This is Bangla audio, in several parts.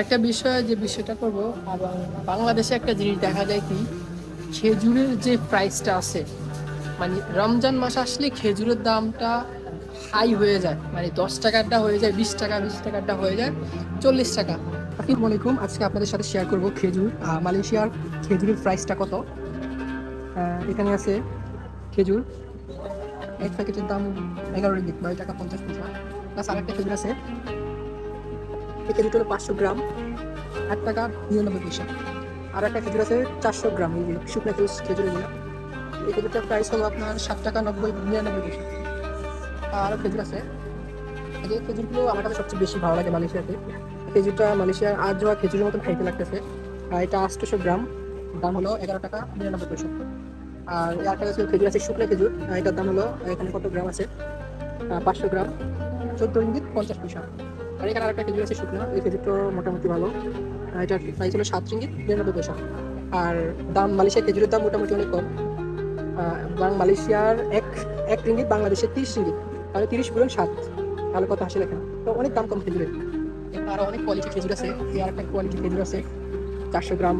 আরেকটা বিষয়, যে বিষয়টা করব বাংলাদেশে একটা জিনিস দেখা যায় কি, খেজুরের যে প্রাইসটা আছে মানে রমজান মাস আসলে খেজুরের দামটা হাই হয়ে যায় মানে দশ টাকারটা হয়ে যায়, বিশ টাকা, বিশ টাকারটা হয়ে যায়, চল্লিশ টাকা। আসসালামু আলাইকুম, আজকে আপনাদের সাথে শেয়ার করব খেজুর মালয়েশিয়ার খেজুরের প্রাইসটা কত? এখানে আছে খেজুর, এক প্যাকেটের দাম এগারো রিঙ্গিত, নয় টাকা পঞ্চাশ পয়সা। প্লাস আরেকটা খেজুর আছে এই খেজুরটা হলো পাঁচশো গ্রাম, এক টাকা নিরানব্বই পয়সা। আর একটা খেজুর আছে চারশো গ্রাম এইগুলো শুকনো খেজুর খেজুর এগুলো। এই খেজুরটার প্রাইস হলো আপনার সাত টাকা নব্বই, নিরানব্বই পয়সা। আরও খেজুর আছে। এই খেজুরগুলো আমার কাছে সবচেয়ে বেশি ভালো লাগে মালয়েশিয়াতে। খেজুরটা মালয়েশিয়ার আর যাওয়া খেজুরের মতন খাইতে লাগতেছে। আর এটা আটশোশো গ্রাম, দাম হলো এগারো টাকা নিরানব্বই পয়সা। আর এই আরেকটা কাছে খেজুর আছে শুকনো খেজুর। এটার দাম হলো এখানে কত গ্রাম আছে? পাঁচশো গ্রাম, চোদ্দ ইঞ্জিত পঞ্চাশ পয়সা। আর এখানে আরেকটা খেজুর আছে শুকনো, এই খেজুরটা মোটামুটি ভালো। আর এটার প্রাইস হলো সাত রিঙ্গিত নিরানব্বই পয়সা। আর দাম মালয়েশিয়ার খেজুরের দাম মোটামুটি অনেক কম। মালয়েশিয়ার এক এক রিঙ্গিত বাংলাদেশের তিরিশ রিঙ্গিত তাহলে তিরিশ গুণ সাত। তাহলে কত আসে দেখেন? তো অনেক দাম কম খেজুরের। আরও অনেক কোয়ালিটি খেজুর আছে। এই আরেকটা কোয়ালিটি খেজুর আছে। চারশো গ্রাম,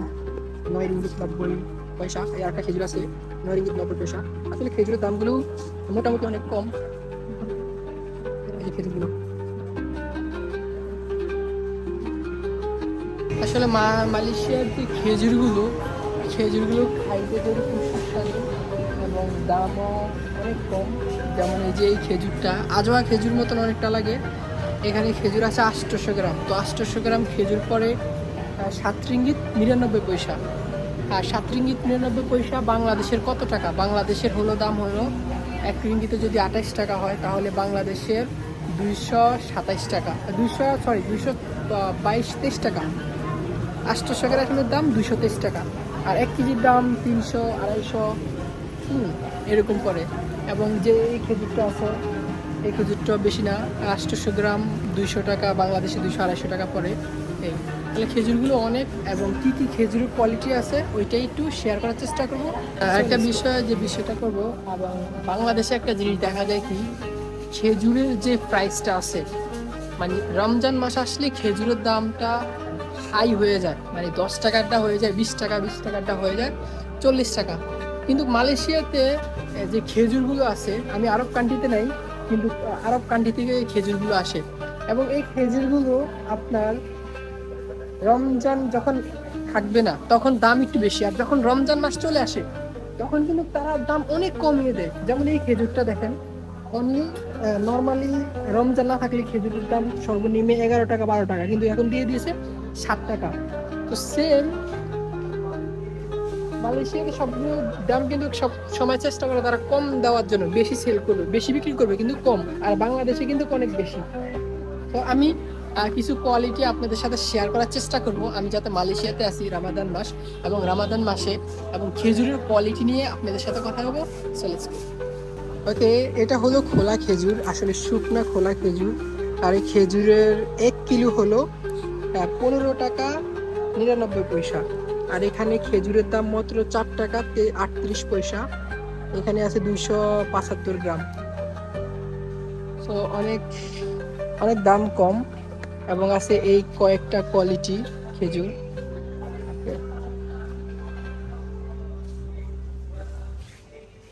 নয় রিঙ্গিত নব্বই পয়সা। এই আরেকটা খেজুর আছে, নয় রিঙ্গিত নব্বই পয়সা। আসলে খেজুরের দামগুলো মোটামুটি অনেক কম। এই খেজুরগুলো। আসলে মা মালয়েশিয়ার যে খেজুরগুলো খেজুরগুলো খাইতে যদি খুব সুস্বাদু এবং দামও অনেক কম। যেমন এই যে এই খেজুরটা আজোয়া খেজুর মতন অনেকটা লাগে। এখানে খেজুর আছে আটশোশো গ্রাম। তো আটশোশো গ্রাম খেজুর পরে আহ, সাত রিঙ্গিত নিরানব্বই পয়সা। আর সাত রিঙ্গিত নিরানব্বই পয়সা বাংলাদেশের কত টাকা? বাংলাদেশের হলো দাম হলো এক রিঙ্গিতে যদি আঠাইশ টাকা হয় তাহলে বাংলাদেশের দুইশো সাতাইশ টাকা দুইশো সরি দুইশো বাইশ তেইশ টাকা। আটশোশো গ্রামের দাম দুশো তেইশ টাকা। আর এক কেজির দাম তিনশো আড়াইশো হুম এরকম করে। এবং যে এই খেজুরটা আছে এই খেজুরটা বেশি না। আটশোশো গ্রাম দুইশো টাকা বাংলাদেশে দুইশো আড়াইশো টাকা পড়ে। এই তাহলে খেজুরগুলো অনেক এবং কী কী খেজুরের কোয়ালিটি আছে ওইটাই একটু শেয়ার করার চেষ্টা করব। একটা বিষয় যে বিষয়টা করব এবং বাংলাদেশে একটা জিনিস দেখা যায় কি খেজুরের যে প্রাইসটা আছে মানে রমজান মাস আসলে খেজুরের দামটা হাই হয়ে যায়। মানে দশ টাকারটা হয়ে যায়, বিশ টাকা, বিশ টাকারটা হয়ে যায়, চল্লিশ টাকা। কিন্তু মালয়েশিয়াতে যে খেজুরগুলো আছে, আমি আরব কান্ট্রিতে নাই, কিন্তু আরব কান্ট্রি থেকে এই খেজুরগুলো আসে। এবং এই খেজুরগুলো আপনার রমজান যখন থাকবে না, তখন দাম একটু বেশি। আর যখন রমজান মাস চলে আসে, তখন কিন্তু তারা দাম অনেক কমিয়ে দেয়। যেমন এই খেজুরটা দেখেন অনলি নর্মালি রমজান না থাকলে খেজুরের দাম সর্বনিম্ন এগারো টাকা, বারো টাকা। কিন্তু এখন দিয়ে দিয়েছে সাত টাকা। তো সেম মালয়েশিয়াতে সবগুলো দাম কিন্তু সব সময় চেষ্টা করে তারা কম দেওয়ার জন্য, বেশি সেল করবে, বেশি বিক্রি করবে কিন্তু কম, আর বাংলাদেশে কিন্তু অনেক বেশি। তো আমি কিছু কোয়ালিটি আপনাদের সাথে শেয়ার করার চেষ্টা করব। আমি যাতে মালয়েশিয়াতে আছি রামাদান মাস এবং রামাদান মাসে এবং খেজুরের কোয়ালিটি নিয়ে আপনাদের সাথে কথা বলব। চলে ওকে, এটা হলো খোলা খেজুর, আসলে শুকনা খোলা খেজুর। আর এই খেজুরের এক কিলো হলো পনেরো টাকা, নিরানব্বই পয়সা। আর এখানে খেজুরের দাম মাত্র চার টাকা আটত্রিশ পয়সা। এখানে আছে দুইশো পঁচাত্তর গ্রাম। তো অনেক অনেক দাম কম এবং আছে এই কয়েকটা কোয়ালিটি খেজুর।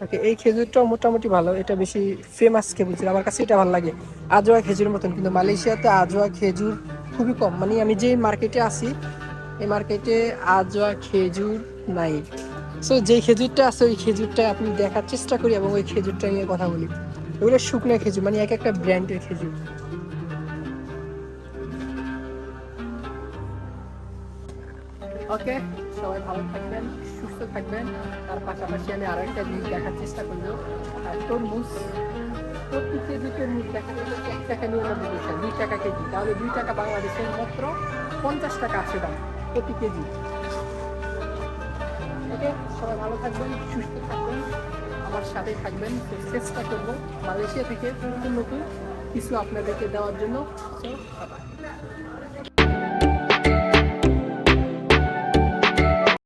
ওকে এই খেজুরটাও মোটামুটি ভালো। এটা বেশি ফেমাস খেজুর আমার কাছে এটা ভালো লাগে। আজোয়া খেজুরের মতন। কিন্তু মালয়েশিয়াতে আজোয়া খেজুর খুবই কম। মানে আমি যে মার্কেটে আছি, এই মার্কেটে আজোয়া খেজুর নাই। সো যে খেজুরটা আছে, ওই খেজুরটা আপনি দেখার চেষ্টা করি এবং ওই খেজুরটা নিয়ে কথা বলি। ওগুলো শুকনো খেজুর মানে এক একটা ব্র্যান্ডের খেজুর। ওকে সবাই ভালো থাকবেন, সুস্থ থাকবেন। তার পাশাপাশি আমি আরও একটা জিনিস দেখার চেষ্টা করব তরমুজ। প্রতি কেজি তরমুজ দেখা গেল এক টাকা নিরানব্বই পয়সা দুই টাকা কেজি। তাহলে দুই টাকা বাংলাদেশের মাত্র পঞ্চাশ টাকা আসে দাম প্রতি কেজি। সবাই ভালো থাকবেন, সুস্থ থাকবেন, আমার সাথেই থাকবেন। চেষ্টা করব মালয়েশিয়া থেকে নতুন নতুন কিছু আপনাদেরকে দেওয়ার জন্য.